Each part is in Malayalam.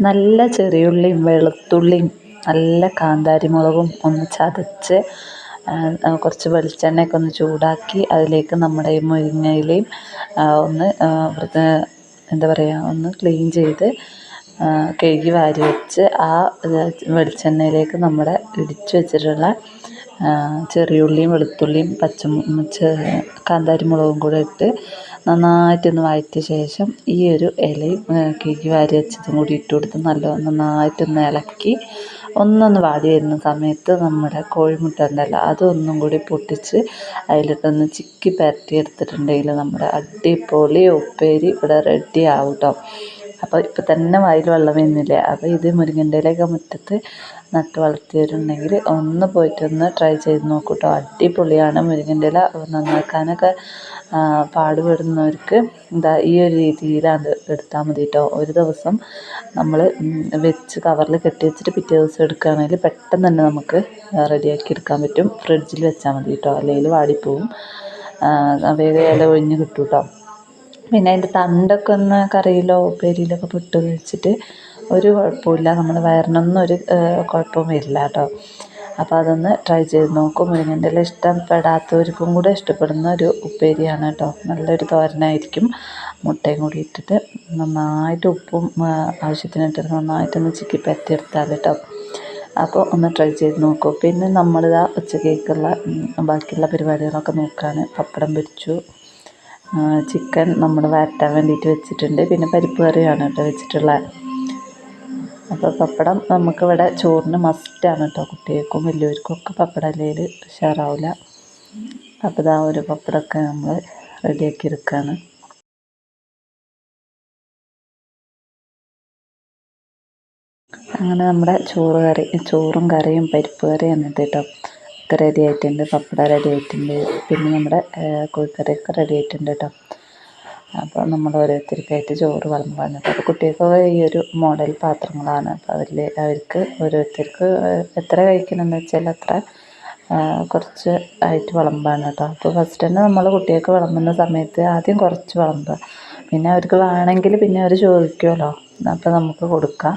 നല്ല ചെറിയുള്ളിയും വെളുത്തുള്ളിയും നല്ല കാന്താരി മുളകും ഒന്ന് ചതച്ച് കുറച്ച് വെളിച്ചെണ്ണയൊക്കെ ഒന്ന് ചൂടാക്കി അതിലേക്ക് നമ്മുടെ ഈ മുരിങ്ങയിലയും ഒന്ന് എന്താ പറയുക ഒന്ന് ക്ലീൻ ചെയ്ത് കഴുകി വാരി വെച്ച് ആ വെളിച്ചെണ്ണയിലേക്ക് നമ്മുടെ ഇടിച്ചു വെച്ചിട്ടുള്ള ചെറിയുള്ളിയും വെളുത്തുള്ളിയും പച്ച കാന്താരി മുളകും കൂടെ ഇട്ട് നന്നായിട്ടൊന്ന് വഴറ്റിയ ശേഷം ഈ ഒരു ഇലയും കിഴി വാരി വെച്ചതും കൂടി ഇട്ട് കൊടുത്ത് നല്ല നന്നായിട്ടൊന്ന് ഇളക്കി ഒന്നൊന്ന് വാടി വരുന്ന സമയത്ത് നമ്മുടെ കോഴിമുട്ട ഉണ്ടല്ലോ അതൊന്നും കൂടി പൊട്ടിച്ച് അതിലിട്ടൊന്ന് ചിക്കി പരത്തി എടുത്തിട്ടുണ്ടെങ്കിൽ നമ്മുടെ അടിപൊളി ഉപ്പേരി ഇവിടെ റെഡി ആവും കേട്ടോ അപ്പോൾ ഇപ്പം തന്നെ വായിൽ വെള്ളം വരുന്നില്ലേ? അപ്പോൾ ഇത് മുരിങ്ങന്റെ ഇലയൊക്കെ മുറ്റത്ത് നട്ട് വളർത്തിയവരുണ്ടെങ്കിൽ ഒന്ന് പോയിട്ടൊന്ന് ട്രൈ ചെയ്ത് നോക്കൂ കേട്ടോ അടിപൊളിയാണ് മുരിങ്ങന്റെ ഇല നന്നാക്കാനൊക്കെ പാടുപെടുന്നവർക്ക് എന്താ ഈ ഒരു രീതിയിലാണ് എടുത്താൽ മതി കേട്ടോ ഒരു ദിവസം നമ്മൾ വെച്ച് കവറിൽ കെട്ടി വെച്ചിട്ട് പിറ്റേ ദിവസം എടുക്കുകയാണെങ്കിൽ പെട്ടെന്ന് തന്നെ നമുക്ക് റെഡിയാക്കി എടുക്കാൻ പറ്റും. ഫ്രിഡ്ജിൽ വെച്ചാൽ മതി കേട്ടോ അല്ലെങ്കിൽ വാടിപ്പോവും. വേഗം ഇല ഒഴിഞ്ഞ് കിട്ടും കേട്ടോ പിന്നെ അതിന്റെ തണ്ടൊക്കെ ഒന്ന് കറിയിലോ ഉപ്പേരിയിലൊക്കെ പെട്ട് വെച്ചിട്ട് ഒരു കുഴപ്പമില്ല. നമ്മൾ വയറിനൊന്നും ഒരു കുഴപ്പവും വരില്ല കേട്ടോ. അപ്പോൾ അതൊന്ന് ട്രൈ ചെയ്ത് നോക്കും. മുരിങ്ങന്റെ ഇല ഇഷ്ടപ്പെടാത്തവർക്കും കൂടെ ഇഷ്ടപ്പെടുന്ന ഒരു ഉപ്പേരിയാണ് കേട്ടോ. നല്ലൊരു തോരനായിരിക്കും. മുട്ടയും കൂടി ഇട്ടിട്ട് നന്നായിട്ട് ഉപ്പും ആവശ്യത്തിനിട്ടിട്ട് നന്നായിട്ടൊന്ന് ചിക്കി പറ്റിയെടുത്താൽ കേട്ടോ. അപ്പോൾ ഒന്ന് ട്രൈ ചെയ്ത് നോക്കൂ. പിന്നെ നമ്മളിതാ ഉച്ചക്കേക്കുള്ള ബാക്കിയുള്ള പരിപാടികളൊക്കെ നോക്കുകയാണ് പപ്പടം പൊരിച്ചു. ചിക്കൻ നമ്മൾ വരട്ടാൻ വേണ്ടിയിട്ട് വെച്ചിട്ടുണ്ട്. പിന്നെ പരിപ്പ് കറിയാണ് കേട്ടോ വെച്ചിട്ടുള്ളത്. അപ്പോൾ പപ്പടം നമുക്കിവിടെ ചോറിന് മസ്റ്റാണ് കേട്ടോ കുട്ടികൾക്കും വലിയവർക്കും ഒക്കെ പപ്പടം അല്ലെങ്കിൽ ഉഷാറാവില്ല. അപ്പോൾ ഇതാ ഒരു പപ്പടമൊക്കെ നമ്മൾ റെഡിയാക്കി എടുക്കുകയാണ് അങ്ങനെ നമ്മുടെ ചോറ് കറി ചോറും കറിയും പരിപ്പ് കറിയാണ് കേട്ടോ. ഒക്കെ റെഡി ആയിട്ടുണ്ട് പപ്പട റെഡി ആയിട്ടുണ്ട് പിന്നെ നമ്മുടെ കോഴിക്കറിയൊക്കെ റെഡി ആയിട്ടുണ്ട് കേട്ടോ അപ്പോൾ നമ്മൾ ഓരോരുത്തർക്കായിട്ട് ചോറ് വിളമ്പാൻ അപ്പോൾ കുട്ടികൾക്ക് ഈ ഒരു മോഡൽ പാത്രങ്ങളാണ്. അപ്പോൾ അവരിൽ അവർക്ക് ഓരോരുത്തർക്ക് എത്ര കഴിക്കണമെന്ന് വെച്ചാൽ അത്ര കുറച്ച് ആയിട്ട് വിളമ്പാണ് കേട്ടോ അപ്പോൾ ഫസ്റ്റ് തന്നെ നമ്മൾ കുട്ടികൾക്ക് വിളമ്പുന്ന സമയത്ത് ആദ്യം കുറച്ച് വിളമ്പുക. പിന്നെ അവർക്ക് വേണമെങ്കിൽ പിന്നെ അവർ ചോദിക്കുമല്ലോ അപ്പോൾ നമുക്ക് കൊടുക്കാം.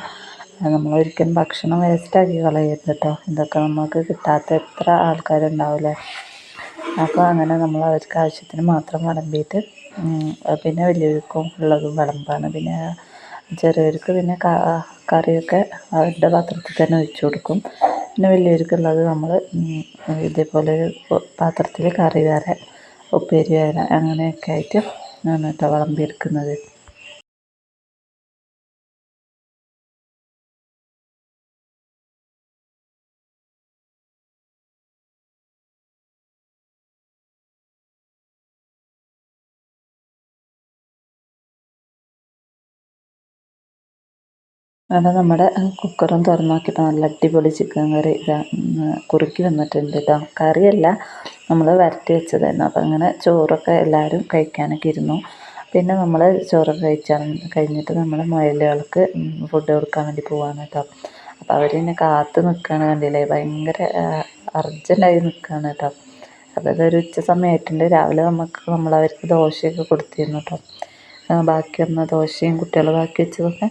നമ്മൾ ഒരിക്കലും ഭക്ഷണം വേസ്റ്റാക്കി കളയരുത് കേട്ടോ ഇതൊക്കെ നമുക്ക് കിട്ടാത്ത എത്ര ആൾക്കാരുണ്ടാവില്ലേ? അപ്പോൾ അങ്ങനെ നമ്മൾ അവർക്ക് ആവശ്യത്തിന് മാത്രം വിളമ്പിയിട്ട് പിന്നെ വലിയവർക്കും ഉള്ളതും വിളമ്പാണ്. പിന്നെ ചെറിയവർക്ക് പിന്നെ കറിയൊക്കെ അവരുടെ പാത്രത്തിൽ തന്നെ ഒഴിച്ചു കൊടുക്കും. പിന്നെ വലിയവർക്കുള്ളത് നമ്മൾ ഇതേപോലെ പാത്രത്തിൽ കറി വേറെ ഉപ്പേരി വേറെ അങ്ങനെയൊക്കെ ആയിട്ട് ആണ് കേട്ടോ വിളമ്പിയെടുക്കുന്നത്. അങ്ങനെ നമ്മുടെ കുക്കറും തുറന്ന് നോക്കിയപ്പോൾ നല്ല അടിപൊളി ചിക്കൻ കറി ഇതാ കുറുക്കി വന്നിട്ടുണ്ട് കേട്ടോ കറിയല്ല നമ്മൾ വരട്ടി വെച്ചതായിരുന്നു. അപ്പോൾ അങ്ങനെ ചോറൊക്കെ എല്ലാവരും കഴിക്കാനൊക്കെ ഇരുന്നു. പിന്നെ നമ്മൾ ചോറ് കഴിച്ചാൽ കഴിഞ്ഞിട്ട് നമ്മൾ മുയലുകൾക്ക് ഫുഡ് കൊടുക്കാൻ വേണ്ടി പോവാണ് കേട്ടോ അപ്പോൾ അവർ എന്നെ കാത്ത് നിൽക്കുകയാണ് കണ്ടില്ലേ? ഭയങ്കര അർജന്റായി നിൽക്കുകയാണ് കേട്ടോ അപ്പോൾ അതൊരു ഉച്ച സമയമായിട്ടുണ്ട് രാവിലെ നമുക്ക് നമ്മൾ അവർക്ക് ദോശയൊക്കെ കൊടുത്തിരുന്നു കേട്ടോ ബാക്കി വന്ന ദോശയും കുട്ടികൾ ബാക്കി വെച്ചതൊക്കെ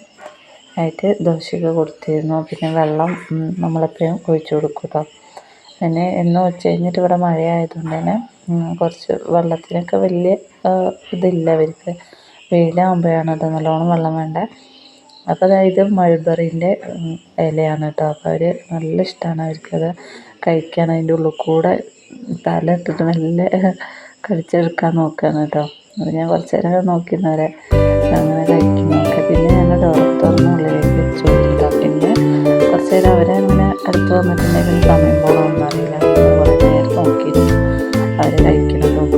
ആയിട്ട് ദോശയ്ക്ക് കൊടുത്തിരുന്നു. പിന്നെ വെള്ളം നമ്മളെപ്പോഴും ഒഴിച്ചു കൊടുക്കും കേട്ടോ പിന്നെ എന്ന് ഉച്ച കഴിഞ്ഞിട്ട് ഇവിടെ മഴയായതുകൊണ്ട് തന്നെ കുറച്ച് വെള്ളത്തിനൊക്കെ വലിയ ഇതില്ല അവർക്ക്. വെയിലാകുമ്പോഴാണ് കേട്ടോ നല്ലോണം വെള്ളം വേണ്ടത് അപ്പോൾ അതായത് മൾബറിന്റെ ഇലയാണ് കേട്ടോ. അപ്പോൾ അവർ നല്ല ഇഷ്ടമാണ് അവർക്കത് കഴിക്കാൻ. അതിന്റെ ഉള്ളിൽ കൂടെ തല ഇട്ടിട്ട് നല്ല കടിച്ചെടുക്കാൻ നോക്കുകയാണ് കേട്ടോ. അത് ഞാൻ കുറച്ച് നേരം നോക്കിയിരുന്നവരെ അങ്ങനെ കഴിക്കുന്നതൊക്കെ പിന്നെ ഞങ്ങൾ തുറന്ന് ഉള്ളിലേക്ക് വെച്ചു പിന്നെ കുറച്ച് നേരം അവരെ അങ്ങനെ അടുത്ത് വന്നിട്ടുണ്ടെങ്കിൽ സമയം പോകണമെന്ന് അറിയില്ല. കുറേ നേരം നോക്കിയിരുന്നു അവർ കഴിക്കുന്നതും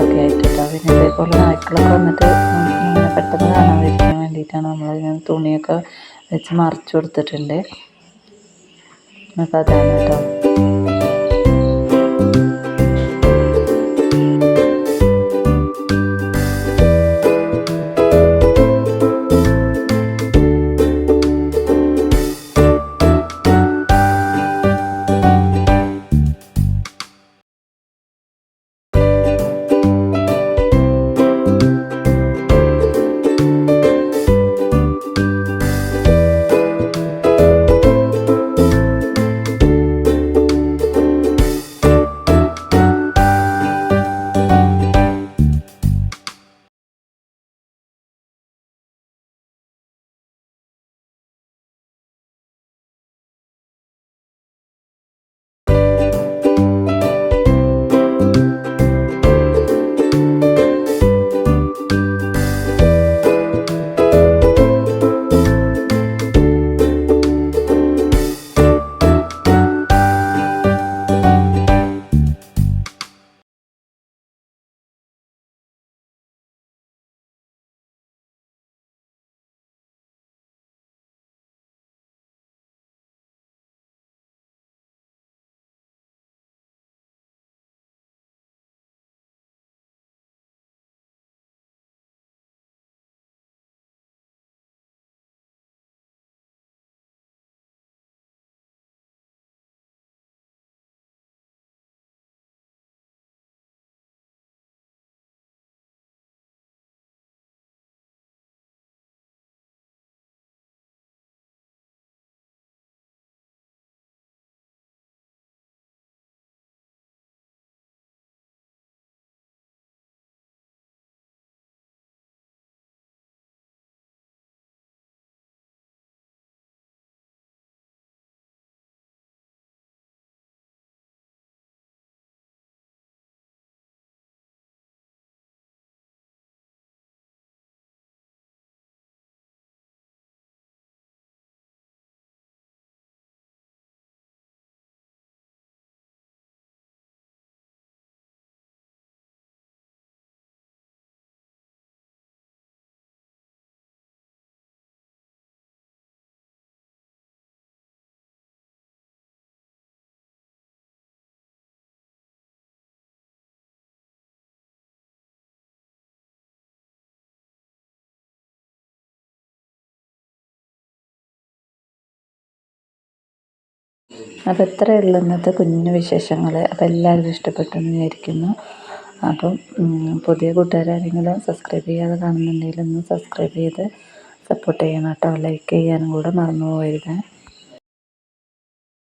ഒക്കെ ആയിട്ടോ പിന്നെ ഇതേപോലെ നായ്ക്കളൊക്കെ വന്നിട്ട് ഇങ്ങനെ പെട്ടെന്ന് കാണാതിരിക്കാൻ വേണ്ടിയിട്ടാണ് നമ്മൾ ഇങ്ങനെ തുണിയൊക്കെ വെച്ച് മറിച്ചു കൊടുത്തിട്ടുണ്ട്. അപ്പോൾ അതാണ് കേട്ടോ. അപ്പോൾ ഇത്രയേ ഉള്ളൂ ഇന്നത്തെ കുഞ്ഞു വിശേഷങ്ങൾ അപ്പോൾ എല്ലാവർക്കും ഇഷ്ടപ്പെട്ടെന്ന് വിചാരിക്കുന്നു. അപ്പം പുതിയ കൂട്ടുകാരെങ്കിലും സബ്സ്ക്രൈബ് ചെയ്യാതെ കാണുന്നുണ്ടെങ്കിൽ ഒന്ന് സബ്സ്ക്രൈബ് ചെയ്ത് സപ്പോർട്ട് ചെയ്യണം കേട്ടോ. ലൈക്ക് ചെയ്യാനും കൂടെ മറന്നു പോകരുത്.